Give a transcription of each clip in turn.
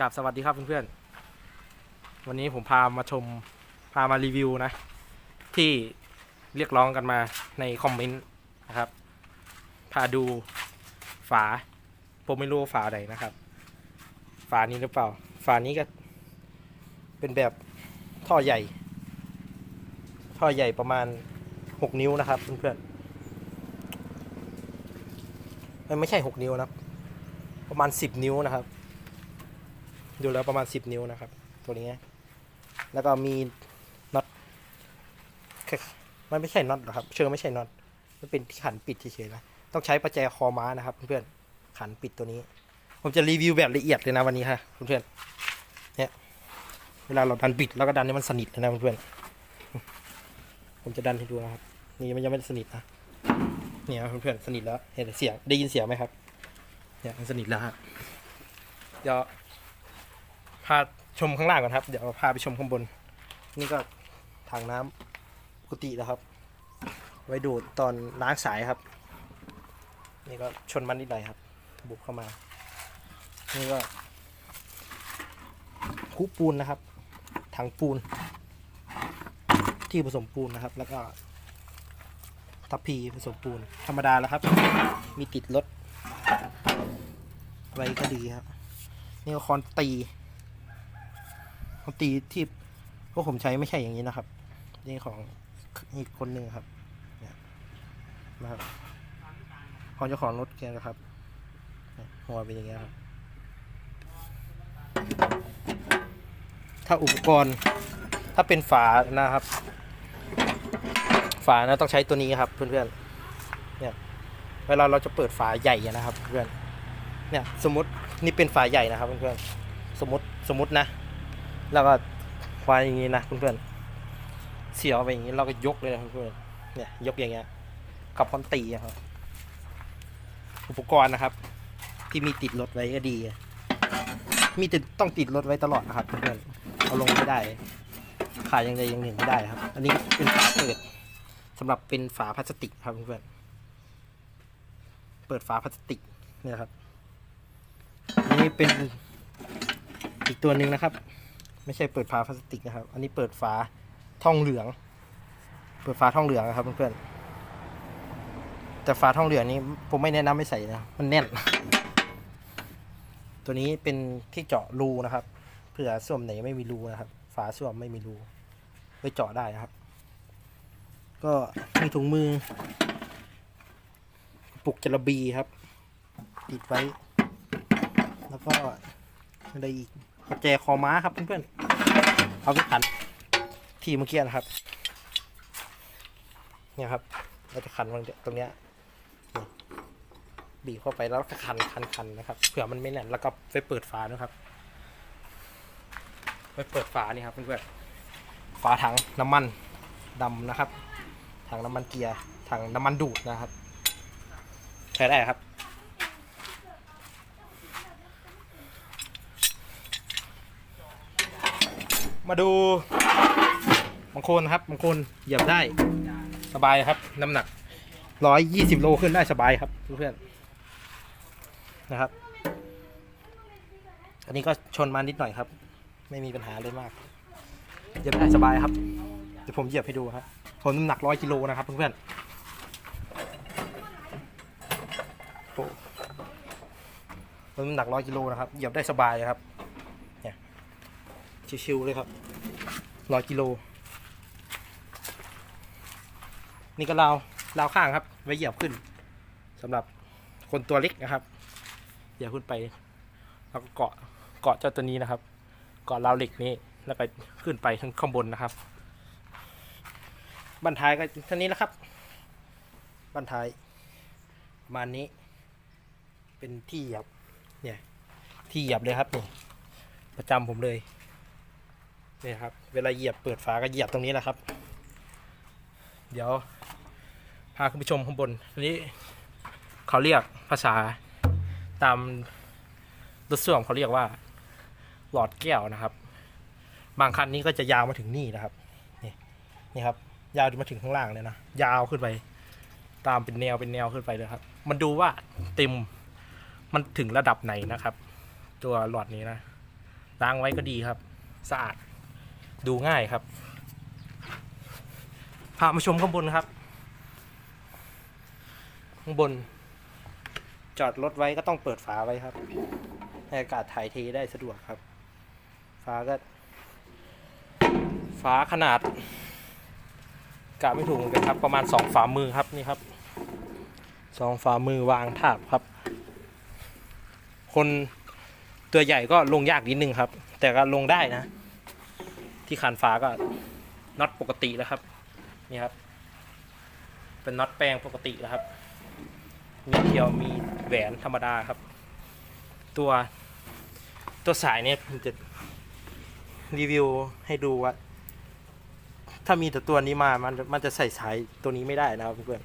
กับสวัสดีครับเพื่อนๆ วันนี้ผมพามาชมพามารีวิวนะ ที่เรียกร้องกันมาในคอมเมนต์นะครับ พาดูฝา ผมไม่รู้ว่าฝาไหนนะครับ ฝานี้หรือเปล่า ฝานี้ก็เป็นแบบท่อใหญ่ ท่อใหญ่ประมาณหกนิ้วนะครับเพื่อนๆมันไม่ใช่หกนิ้วนะประมาณสิบนิ้วนะครับ ดูแล้วประมาณสิบนิ้วนะครับ ตัวนี้ แล้วก็มีน็อตมันไม่ใช่น็อตหรอกครับ เชิงไม่ใช่น็อตมันเป็นที่ขันปิดเฉยๆนะต้องใช้ประแจคอม้านะครับ เพื่อนๆขันปิดตัวนี้ ผมจะรีวิวแบบละเอียดเลยนะวันนี้ค่ะเพื่อนๆเนี่ยเวลาเราดันปิดแล้วก็ดันให้มันสนิทเลยนะเพื่อนๆผมจะดันให้ดูนะครับ นี่มันยังไม่สนิทนะเนี่ยเพื่อนๆสนิทแล้วเห็นเสียงได้ยินเสียงไหมครับเนี่ยมันสนิทแล้วฮะเดี๋ยวาชมข้างล่างก่อนครับ เดี๋ยวพาไปชมข้างบน นี่ก็ถังน้ำปกติแล้วครับ ไว้ดูดตอนล้างสายครับ นี่ก็ชนมันนิดหน่อยครับ บุกเข้ามา นี่ก็คุปูนนะครับ ถังปูน ที่ผสมปูนนะครับ แล้วก็ทัพพีผสมปูน ธรรมดาแล้วครับ มีติดรถไว้ก็ดีครับ นี่ก็คอนตี คอนตีที่พวกผมใช้ไม่ใช่อย่างนี้นะครับ นี่ของอีกคนหนึ่งครับเนี่ยนะครับของเจ้าของรถแกนะครับ หัวเป็นอย่างเงี้ยครับ ถ้าอุปกรณ์ถ้าเป็นฝานะครับ ฝานะต้องใช้ตัวนี้ครับเพื่อนๆ เนี่ย เวลาเราจะเปิดฝาใหญ่นะครับเพื่อนเนี่ยสมมตินี่เป็นฝาใหญ่นะครับเพื่อนๆ สมมติสมมตินะ แล้วก็ควางอย่างนี้นะเพื่อนๆเสียบไปอย่างนี้เราก็ยกเลยนะเพื่อนๆเนี่ยยกอย่างเงี้ยกับคอนตีอะครับ อุปกรณ์นะครับ ที่มีติดรถไว้ก็ดี มีติดต้องติดรถไว้ตลอดนะครับเพื่อนๆเอาลงไม่ได้ขายอย่างใดอย่างหนึ่งไม่ได้ครับ อันนี้เป็นฝาเปิดสำหรับเป็นฝาพลาสติกครับเพื่อนๆเปิดฝาพลาสติกเนี่ยครับนนี้เป็นอีกตัวหนึ่งนะครับ ไม่ใช่เปิดฝาพลาสติกนะครับ อันนี้เปิดฝาทองเหลือง เปิดฝาทองเหลืองนะครับเพื่อนๆแต่ฝาทองเหลืองนี้ผมไม่แนะนำไม่ใส่นะ มันแน่น ตัวนี้เป็นที่เจาะรูนะครับ เผื่อส้วมไหนไม่มีรูนะครับ ฝาส้วมไม่มีรูไว้เจาะได้นะครับ ก็มีถุงมือปลุกจระบีครับติดไว้ แล้วก็อะไรอีก ประแจคอม้าครับเพื่อนๆเอาไปขันที่เมื่อกี้นะครับเนี่ยครับเราจะขันตรงเนี้ยตรงเนี้ยบีบเข้าไปแล้วก็ขันขันขันนะครับเผื่อมันไม่แน่นแล้วก็ไปเปิดฝานะครับไปเปิดฝานี่ครับเพื่อนๆฝาถังน้ำมันดำนะครับถังน้ำมันเกียร์ถังน้ำมันดูดนะครับใช้ได้ครับ มาดูบางคนครับบางคนเหยียบได้สบายครับ น้ำหนักร้อยยี่สิบโลขึ้นได้สบายครับเพื่อนๆนะครับ อันนี้ก็ชนมานิดหน่อยครับ ไม่มีปัญหาเลยมากเหยียบได้สบายครับเดี๋ยวผมเหยียบให้ดูครับผมน้ำหนักร้อยกิโลนะครับเพื่อนๆผมน้ำหนักร้อยกิโลนะครับเหยียบได้สบายครับ ชิวๆเลยครับร้อยกิโล นี่ก็ราวราวข้างครับ ไว้เหยียบขึ้นสำหรับคนตัวเล็กนะครับเหยียบขึ้นไป แล้วก็เกาะเกาะเจ้าตัวนี้นะครับ เกาะราวเหล็กนี้แล้วก็ขึ้นไปทั้งข้างบนนะครับบันท้ายก็ท่านี้แล้วครับบันท้ายประมาณนี้ เป็นที่เหยียบเนี่ยที่เหยียบเลยครับนี่ประจำผมเลย นี่ครับ เวลาเหยียบเปิดฝาก็เหยียบตรงนี้แหละครับ เดี๋ยวพาคุณผู้ชมข้างบนอันนี้เขาเรียกภาษาตามรถส่วมเขาเรียกว่า หลอดแก้วนะครับ บางคันนี้ก็จะยาวมาถึงนี่นะครับ นี่นี่ครับ ยาวมาถึงข้างล่างเลยนะ ยาวขึ้นไป ตามเป็นแนวเป็นแนวขึ้นไปเลยครับ มันดูว่าเต็มมันถึงระดับไหนนะครับ ตัวหลอดนี้นะล้างไว้ก็ดีครับ สะอาด ดูง่ายครับพามาชมข้างบนครับ ข้างบน จอดรถไว้ก็ต้องเปิดฝาไว้ครับ ให้อากาศถ่ายเทได้สะดวกครับฝาก็ฝาขนาดกะไม่ถูกเหมือนกันครับ ประมาณสองฝ่ามือครับนี่ครับสองฝ่ามือวางทาบครับ คนตัวใหญ่ก็ลงยากนิดนึงครับ แต่ก็ลงได้นะ ที่คานฟ้าก็น็อตปกติแล้วครับ นี่ครับ เป็นน็อตแปลงปกติแล้วครับ มีเทียวมีแหวนธรรมดาครับ ตัวตัวสายเนี่ยผมจะรีวิวให้ดูว่า ถ้ามีแต่ตัวนี้มา มันมันจะใส่สายตัวนี้ไม่ได้นะครับเพื่อน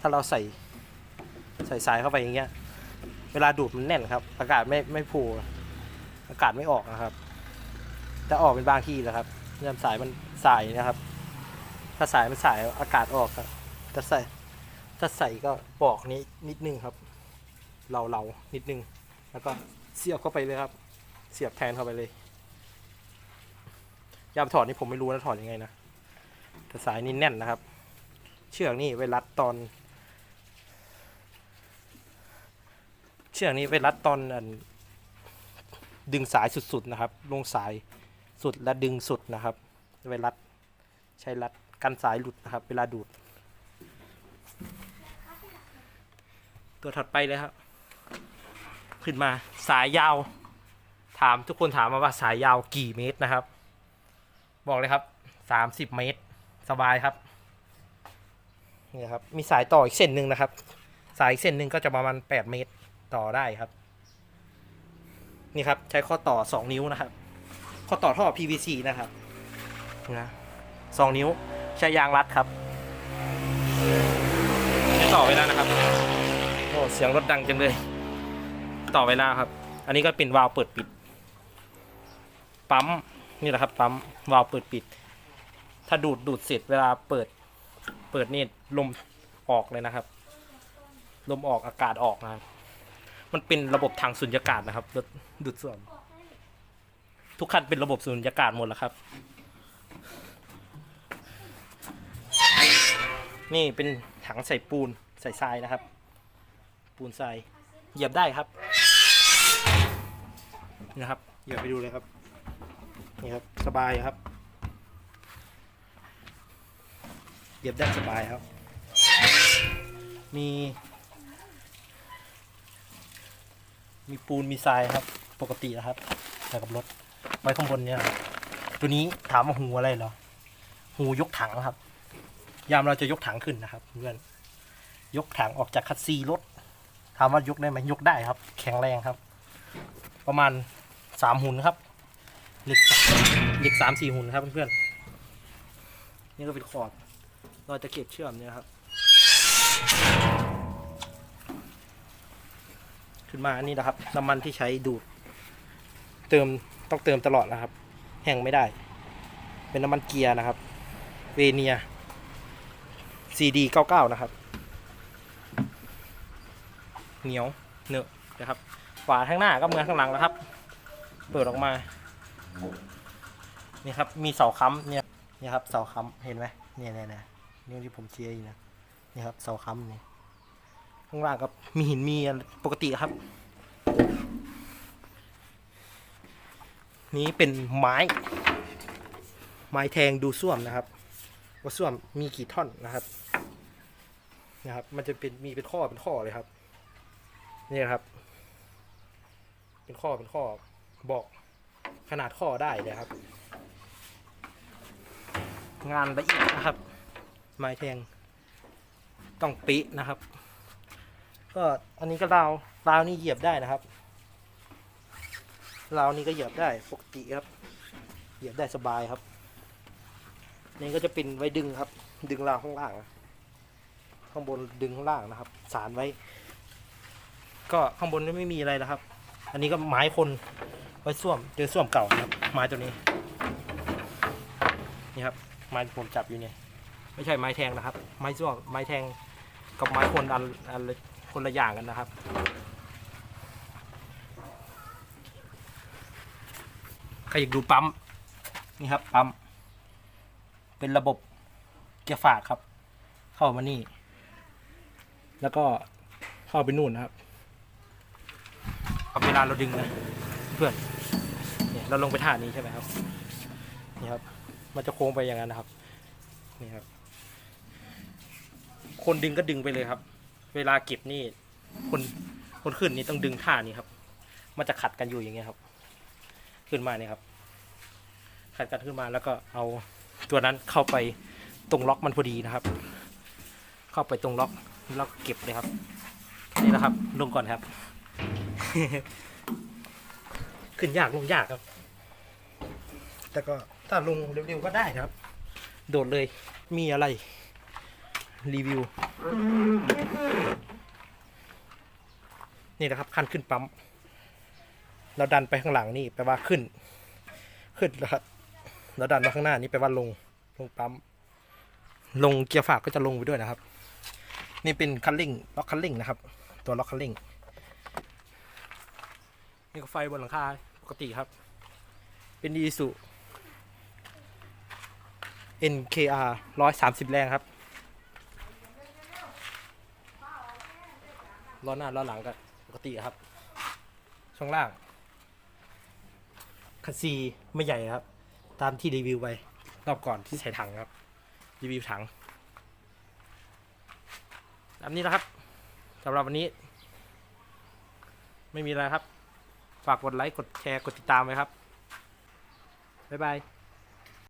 ถ้าเราใส่ใส่สายเข้าไปอย่างเงี้ย เวลาดูดมันแน่นครับ อากาศไม่ไม่พูอากาศไม่ออกนะครับ จะออกเป็นบางที่แหละครับเนื่อสายมันสายนะครับ ถ้าสายมันสายอากาศออกครับถ้าใส่ถ้าใส่ก็ปอกนี้นิดนึงครับ เราเรานิดนึง แล้วก็เสียบเข้าไปเลยครับ เสียบแทนเข้าไปเลย ยามถอดนี่ผมไม่รู้นะถอดยังไงนะแต่สายนี่แน่นนะครับ เชือกนี่ไว้รัดตอน เชือกนี้ไว้รัดตอนดึงสายสุดๆนะครับ ลงสาย สุดและดึงสุดนะครับไวรัดใช้รัดกันสายหลุดนะครับ เวลาดูด ตัวถัดไปเลยครับ ขึ้นมาสายยาว ถามทุกคนถามมาว่าสายยาวกี่เมตรนะครับ บอกเลยครับสามสิบเมตร สบายครับนี่ครับ มีสายต่ออีกเส้นหนึ่งนะครับ สายอีกเส้นหนึ่งก็จะประมาณแปดเมตรต่อได้ครับ นี่ครับ ใช้ข้อต่อสองนิ้วนะครับ ข้อต่อท่อ PVC นะครับนะสองนิ้วใช้ยางรัดครับใช้ต่อไว้แล้วนะครับโอ้เสียงรถดังจังเลย ต่อไว้แล้วครับ อันนี้ก็เป็นวาล์วเปิดปิด ปั๊มนี่แหละครับปั๊มวาล์วเปิดปิด ถ้าดูดดูดเสร็จเวลาเปิด เปิดนี่ลมออกเลยนะครับ ลมออกอากาศออกนะครับ มันเป็นระบบทางสุญญากาศนะครับรถดูดส่วน ทุกคันเป็นระบบสุญญากาศหมดแล้วครับ นี่เป็นถังใส่ปูนใส่ทรายนะครับ ปูนทรายเหยียบได้ครับนะครับเหยียบไปดูเลยครับนี่ครับสบายครับเหยียบได้สบายครับ มีมีปูนมีทรายครับ ปกตินะครับใส่กับรถ ไว้ข้างบนเนี่ยครับตัวนี้ถามว่าหูอะไรเหรอ หูยกถังครับ ยามเราจะยกถังขึ้นนะครับเพื่อนยกถังออกจากคัสซีรถถามว่ายกได้ไหมยกได้ครับ แข็งแรงครับ ประมาณสามหุ่นครับเหล็กเหล็กสามสี่หุ่นครับเพื่อนๆนี่ก็เป็นคอร์ดเราจะเก็บเชื่อมเนี่ยครับ ขึ้นมาอันนี้นะครับน้ำมันที่ใช้ดูด เติมต้องเติมตลอดนะครับ แห้งไม่ได้ เป็นน้ำมันเกียร์นะครับ เวเนีย CD 99 นะครับ เหนียวเนอะนะครับฝาข้างหน้าก็เหมือนข้างหลังแล้วครับ เปิดออกมา นี่ครับ มีเสาค้ำเนี่ยนี่ครับเสาค้ำเห็นไหมเนี่ยเนี่ยเนี่ยนี่ที่ผมเชียร์อยู่นะนี่ครับเสาค้ำนี่ข้างล่างก็มีหินมีปกติครับ นี้เป็นไม้ ไม้แทงดูส้วมนะครับ ว่าส้วมมีกี่ท่อนนะครับนะครับ มันจะเป็นมีเป็นข้อเป็นข้อเลยครับ นี่ครับ เป็นข้อเป็นข้อบอกขนาดข้อได้เลยครับ งานละเอียดนะครับ ไม้แทงต้องปินะครับ ก็อันนี้ก็ราวราวนี่เหยียบได้นะครับ ราวนี้ก็เหยียบได้ปกติครับ เหยียบได้สบายครับ นี่ก็จะเป็นไว้ดึงครับ ดึงราวข้างล่าง ข้างบนดึงข้างล่างนะครับ สารไว้ ก็ข้างบนไม่มีอะไรแล้วครับ อันนี้ก็ไม้คนไว้ส้วมเจอส้วมเก่าครับไม้ตัวนี้ นี่ครับไม้ที่ผมจับอยู่เนี่ยไม่ใช่ไม้แทงนะครับ ไม้ส้วมไม้แทงกับไม้คนอันอันคนละอย่างกันนะครับ ใครอยากดูปั๊มนี่ครับปั๊มเป็นระบบเกียร์ฝากครับ เข้ามานี่ แล้วก็เข้าไปนู่นนะครับเอาเวลาเราดึงนะเพื่อนเนี่ยเราลงไปท่านี้ใช่ไหมครับนี่ครับ มันจะโค้งไปอย่างนั้นนะครับนี่ครับ คนดึงก็ดึงไปเลยครับ เวลาเก็บนี่คนคนขึ้นนี่ต้องดึงท่านี้ครับ มันจะขัดกันอยู่อย่างเงี้ยครับ ขึ้นมาเนี่ยครับขัดกันขึ้นมาแล้วก็เอาตัวนั้นเข้าไปตรงล็อกมันพอดีนะครับ เข้าไปตรงล็อกแล้วเก็บเลยครับ นี่นะครับ ลงก่อนครับ ขึ้นยากลงยากครับ แต่ก็ถ้าลงเร็วๆก็ได้ครับ โดดเลยมีอะไร รีวิว นี่นะครับ ขั้นขึ้นปั๊ม เราดันไปข้างหลังนี่แปลว่าขึ้น ขึ้นนะครับเราดันมาข้างหน้านี่แปลว่าลงลงปั๊มลงเกียร์ฝากก็จะลงไปด้วยนะครับ นี่เป็นคันเร่งล็อกคันเร่งนะครับ ตัวล็อกคันเร่งนี่ก็ไฟบนหลังคาปกติครับ เป็นดีสุ NKR ร้อยสามสิบแรงครับล้อหน้าล้อหลังก็ปกติครับ ช่วงล่าง คันซีไม่ใหญ่ครับ ตามที่รีวิวไปรอบก่อนที่ใส่ถังครับ รีวิวถังตามนี้นะครับสำหรับวันนี้ ไม่มีอะไรครับ ฝากกดไลค์ กดแชร์ กดติดตามไว้ครับ บ๊ายบาย